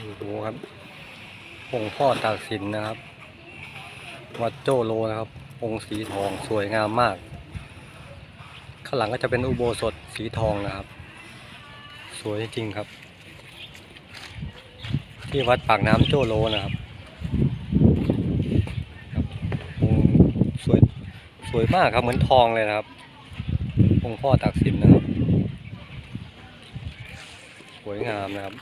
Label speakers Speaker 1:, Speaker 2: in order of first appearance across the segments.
Speaker 1: ดูครับองค์พ่อตากสินนะครับ วัดโจโลนะครับ องค์สีทองสวยงามมาก ข้างหลังก็จะเป็นอุโบสถสีทองนะครับ สวยจริงๆครับ ที่วัดปากน้ำโจโลนะครับองสวยสวยมากครับเหมือนทองเลยนะครับ องค์พ่อตากสินนะครับ สวยงามนะครับ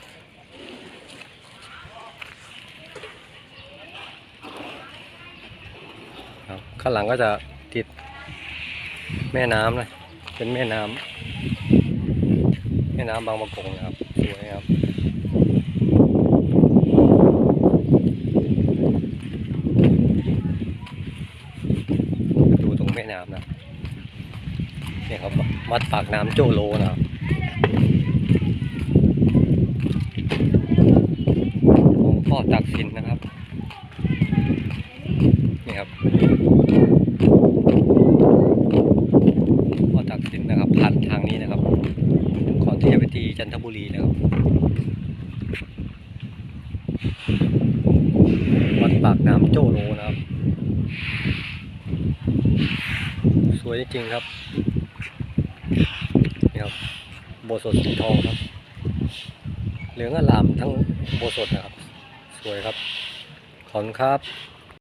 Speaker 1: ครับ ข้างหลังก็จะติดแม่น้ำนะเป็นแม่น้ำแม่น้ำบางประกงนะครับสวยครับดูตรงแม่น้ำนะนี่ครับวัดปากน้ำโจโลนะครับองค์พ่อตักสินนะครับนี่ครับพ่อตักสินนะครับผ่านทางนี้นะครับ ก่อนที่จะไปที่จันทบุรีนะครับวัดปากน้ำโจโลนะครับ สวยจริงครับนี่ครับโบสถสีทองครับ เหลืองอลามทั้งโบสถนะครับ สวยครับ ขอบคุณครับ